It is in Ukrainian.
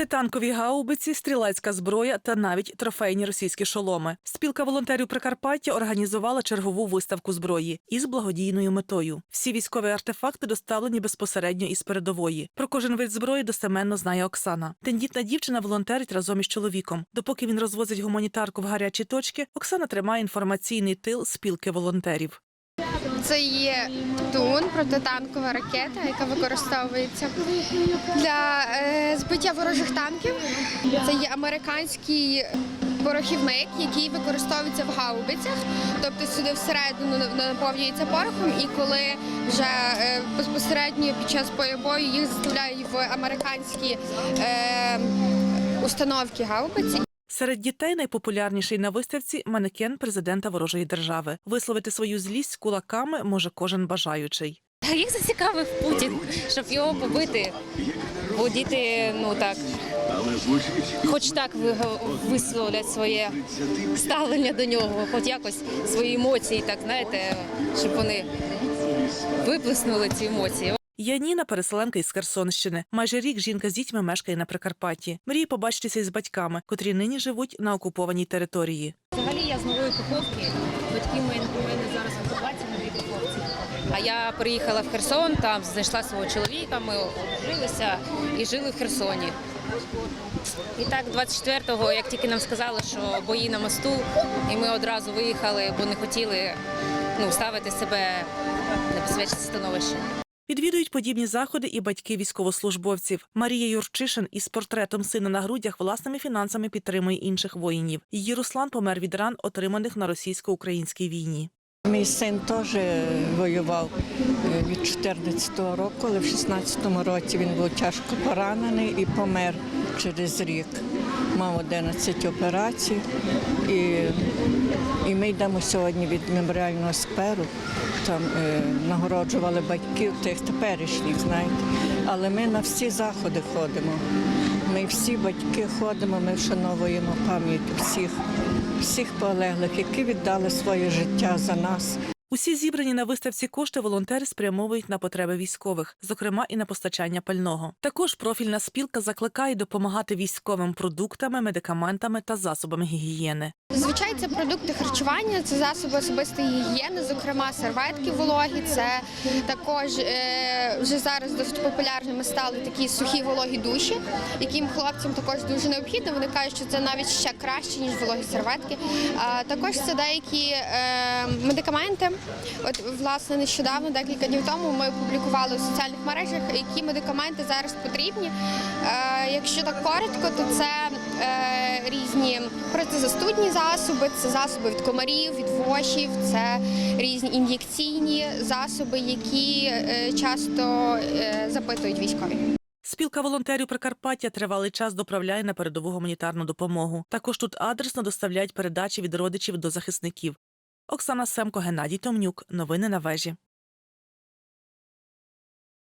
Протитанкові гаубиці, стрілецька зброя та навіть трофейні російські шоломи. Спілка волонтерів Прикарпаття організувала чергову виставку зброї із благодійною метою. Всі військові артефакти доставлені безпосередньо із передової. Про кожен вид зброї достеменно знає Оксана. Тендітна дівчина волонтерить разом із чоловіком. Допоки він розвозить гуманітарку в гарячі точки, Оксана тримає інформаційний тил спілки волонтерів. Це є тун, протитанкова ракета, яка використовується для е, збиття ворожих танків. Це є американський порохівник, який використовується в гаубицях. Тобто сюди всередину наповнюється порохом, і коли вже е, безпосередньо під час бою їх заставляють в американські е, установки гаубиці. Серед дітей найпопулярніший на виставці манекен президента ворожої держави. Висловити свою злість кулаками може кожен бажаючий. Їх зацікавив Путін, щоб його побити. Бо діти, ну так, хоч так ви- висловлять своє ставлення до нього, хоч якось свої емоції, так знаєте, щоб вони виплеснули ці емоції. Яніна переселенка із Херсонщини. Майже рік жінка з дітьми мешкає на Прикарпатті. Мріє побачитися із батьками, котрі нині живуть на окупованій території. Взагалі я з нової Каховки. Батьки мої у мене зараз в окупації на новій Каховці. А я приїхала в Херсон, там знайшла свого чоловіка, ми одружилися і жили в Херсоні. І так, 24-го, як тільки нам сказали, що бої на мосту, і ми одразу виїхали, бо не хотіли ну, ставити себе в небезпечне становище. Відвідують подібні заходи і батьки військовослужбовців. Марія Юрчишин із портретом сина на грудях власними фінансами підтримує інших воїнів. Її Руслан помер від ран, отриманих на російсько-українській війні. Мій син теж воював е, від 14-го року, але в 16-му році він був тяжко поранений і помер через рік. Мав 11 операцій. І, і ми йдемо сьогодні від меморіального скверу. Там е, нагороджували батьків тих теперішніх, знаєте. Але ми на всі заходи ходимо. Ми всі батьки ходимо, ми вшановуємо пам'ять всіх, всіх полеглих, які віддали своє життя за нас. Усі зібрані на виставці кошти волонтери спрямовують на потреби військових, зокрема і на постачання пального. Також профільна спілка закликає допомагати військовим продуктами, медикаментами та засобами гігієни. Зазвичай це продукти харчування, це засоби особистої гігієни, зокрема серветки вологі. Це також е, вже зараз досить популярними стали такі сухі вологі душі, яким хлопцям також дуже необхідно. Вони кажуть, що це навіть ще краще ніж вологі серветки. А також це деякі е, медикаменти. От власне нещодавно, декілька днів тому, ми опублікували у соціальних мережах, які медикаменти зараз потрібні. Е, якщо так коротко, то це е, різні протизастудні засоби, це засоби від комарів, від вошів, це різні ін'єкційні засоби, які е, часто запитують військові. Спілка волонтерів Прикарпаття тривалий час доправляє на передову гуманітарну допомогу. Також тут адресно доставляють передачі від родичів до захисників. Оксана Семко, Геннадій Томнюк. Новини на вежі.